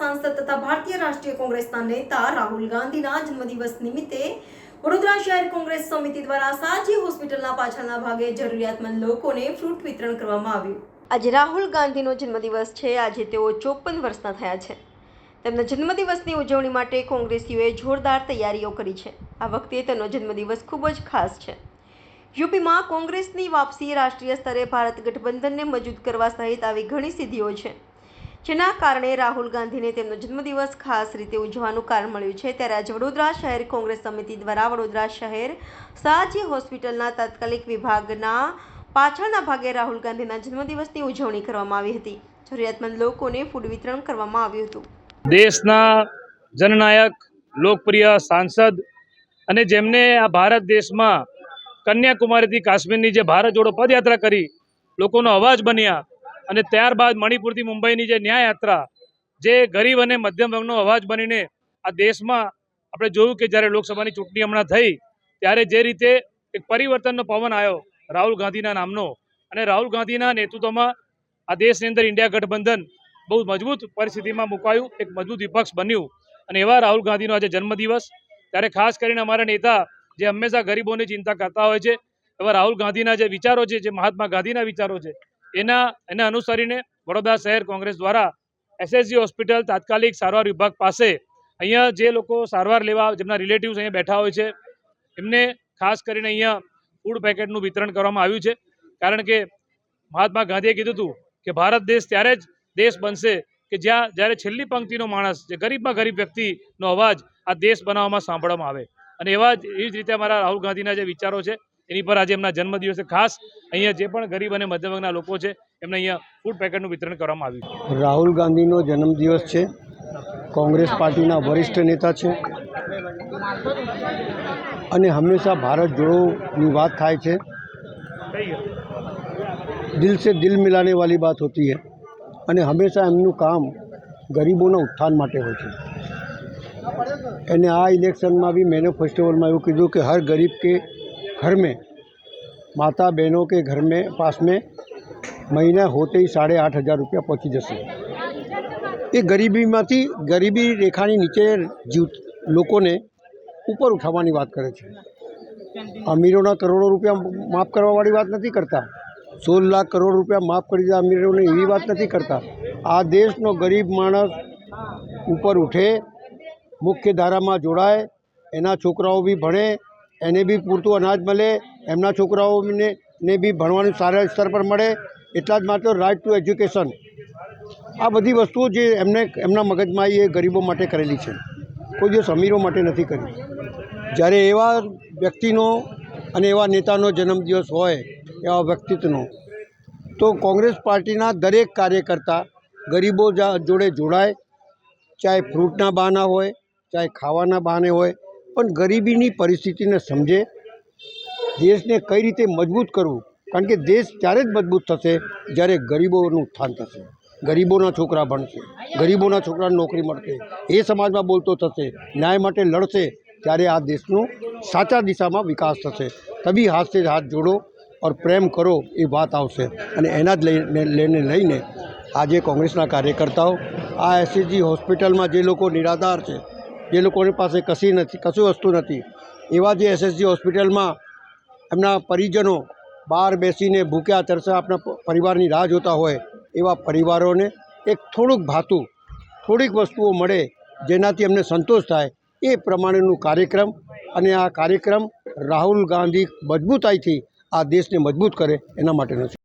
ભારતીય રાષ્ટ્રીય કોંગ્રેસના નેતા રાહુલ ગાંધીના જન્મદિવસ નિમિત્તે વડોદરા શહેર કોંગ્રેસ સમિતિ દ્વારા સાજી હોસ્પિટલના પાછળના ભાગે જરૂરિયાતમંદ લોકોને ફ્રૂટ વિતરણ કરવામાં આવ્યું. આજે રાહુલ ગાંધીનો જન્મદિવસ છે. આજે તેઓ ચોપન વર્ષના થયા છે. તેમના જન્મદિવસની ઉજવણી માટે કોંગ્રેસીઓએ જોરદાર તૈયારીઓ કરી છે. આ વખતે તેમનો જન્મદિવસ ખૂબ જ ખાસ છે. યુપીમાં કોંગ્રેસની વાપસી રાષ્ટ્રીય સ્તરે ભારત ગઠબંધનને મજબૂત કરવા સહિત આવી ઘણી સિદ્ધિઓ છે. જેના કારણે રાહુલ ગાંધીને તેમનો જન્મદિવસ ખાસ રીતે ઉજવવાનું કારણ મળ્યું છે. ત્યારે આજે વડોદરા શહેર કોંગ્રેસ સમિતિ દ્વારા વડોદરા શહેર સાજી હોસ્પિટલના તાત્કાલિક વિભાગના પાછળના ભાગે રાહુલ ગાંધીના જન્મદિવસની ઉજવણી કરવામાં આવી હતી. જરૂરિયાતમંદ લોકોને ફૂડ વિતરણ કરવામાં આવ્યું હતું. દેશના જનનાયક, લોકપ્રિય સાંસદ અને જેમને આ ભારત દેશમાં કન્યાકુમારીથી કાશ્મીરની જે ભારત જોડો પદયાત્રા કરી, લોકોનો અવાજ બન્યા. અને ત્યારબાદ મણિપુરથી મુંબઈની જે ન્યાય યાત્રા જે ગરીબ અને મધ્યમ વર્ગનો અવાજ બનીને આ દેશમાં આપણે જોયું કે જ્યારે લોકસભાની ચૂંટણી હમણાં થઈ, ત્યારે જે રીતે એક પરિવર્તનનો પવન આવ્યો રાહુલ ગાંધીના નામનો. અને રાહુલ ગાંધીના નેતૃત્વમાં આ દેશની અંદર ઇન્ડિયા ગઠબંધન બહુ મજબૂત પરિસ્થિતિમાં મુકાયું, એક મજબૂત વિપક્ષ બન્યું. અને એવા રાહુલ ગાંધીનો આજે જન્મદિવસ. ત્યારે ખાસ કરીને અમારા નેતા જે હંમેશા ગરીબોની ચિંતા કરતા હોય છે, એવા રાહુલ ગાંધીના જે વિચારો છે, જે મહાત્મા ગાંધીના વિચારો છે એના, એને અનુસરીને વડોદરા શહેર કોંગ્રેસ દ્વારા એસએસજી હોસ્પિટલ તાત્કાલિક સારવાર વિભાગ પાસે અહીંયા જે લોકો સારવાર લેવા, જેમના રિલેટિવ્સ અહીંયા બેઠા હોય છે, એમને ખાસ કરીને અહીંયા ફૂડ પેકેટનું વિતરણ કરવામાં આવ્યું છે. કારણ કે મહાત્મા ગાંધીએ કીધું હતું કે ભારત દેશ ત્યારે જ દેશ બનશે કે જ્યાં, જ્યારે છેલ્લી પંક્તિનો માણસ, જે ગરીબમાં ગરીબ વ્યક્તિનો અવાજ આ દેશ બનાવવામાં સાંભળવામાં આવે. અને એવા જ, એવી જ રીતે અમારા રાહુલ ગાંધીના જે વિચારો છે એની પર આજે એમના જન્મદિવસે ખાસ અહીંયા જે પણ ગરીબ અને મધ્યવર્ગના લોકો છે, એમને અહીંયા ફૂડ પેકેટનું વિતરણ કરવામાં આવ્યું રાહુલ ગાંધીનો જન્મદિવસ છે. કોંગ્રેસ પાર્ટીના વરિષ્ઠ નેતા છે. અને હંમેશા ભારત જોડોની વાત થાય છે. દિલ સે દિલ મિલાને વાલી બાત હોતી હૈ. અને હંમેશા એમનું કામ ગરીબોના ઉત્થાન માટે હોય છે. અને આ ઇલેક્શનમાં બી મેનિફેસ્ટોમાં એવું કીધું કે હર ગરીબ કે ઘર મેં माता बहनों के घर में पास में મહિના હોતે ही સાડે આઠ હજાર રૂપિયા પહોંચી જશે એ ગરીબીમાંથી ગરીબી રેખાની નીચે જીવ લોકોને ઉપર ઉઠાવવાની વાત કરે છે અમીરોના કરોડો રૂપિયા માફ કરવાવાળી વાત નથી કરતા સોળ લાખ કરોડ રૂપિયા માફ કરી દીધા અમીરોને એવી વાત નથી કરતા આ દેશનો ગરીબ માણસ ઉપર ઉઠે મુખ્ય ધારામાં જોડાય એના છોકરાઓ બી ભણે એને બી પૂરતું અનાજ મળે એમના છોકરાઓને ને બી ભણવાનું સારા સ્તર પર મળે, એટલા જ માત્ર રાઇટ ટુ એજ્યુકેશન આ બધી વસ્તુઓ જે એમને, એમના મગજમાં એ ગરીબો માટે કરેલી છે. કોઈ દિવસ અમીરો માટે નથી કરી. જ્યારે એવા વ્યક્તિનો અને એવા નેતાનો જન્મદિવસ હોય, એવા વ્યક્તિત્વનો, તો કોંગ્રેસ પાર્ટીના દરેક કાર્યકર્તા ગરીબો જોડે જોડાય. ચાહે ફ્રૂટના બહાના હોય, ચાહે ખાવાના બહાને હોય, પણ ગરીબીની પરિસ્થિતિને સમજે દેશને કઈ રીતે મજબૂત કરવું? કારણ કે દેશ ત્યારે જ મજબૂત થશે જ્યારે ગરીબોનું ઉત્થાન થશે. ગરીબોના છોકરા ભણશે. ગરીબોના છોકરાને નોકરી મળશે. એ સમાજમાં બોલતો થશે. ન્યાય માટે લડશે. ત્યારે આ દેશનો સાચા દિશામાં વિકાસ થશે. તબી હાથ સે હાથ જોડો ઓર પ્રેમ કરો એ વાત આવશે. અને એના જ લઈને લઈને આજે કોંગ્રેસના કાર્યકર્તાઓ, આ એસએસજી હોસ્પિટલમાં જે લોકો નિરાધાર છે, જે લોકોની પાસે કશી નથી, કશું વસ્તુ નથી, એવા જે એસએસજી હોસ્પિટલમાં એમના પરિજનો બહાર બેસીને ભૂખ્યા તરસા આપણા પરિવારની રાહ જોતા હોય, એવા પરિવારોને એક થોડુંક ભાતું, થોડીક વસ્તુઓ મળે જેનાથી એમને સંતોષ થાય, એ પ્રમાણેનું કાર્યક્રમ અને આ કાર્યક્રમ રાહુલ ગાંધી મજબૂતાઈથી આ દેશને મજબૂત કરે એના માટેનો છે.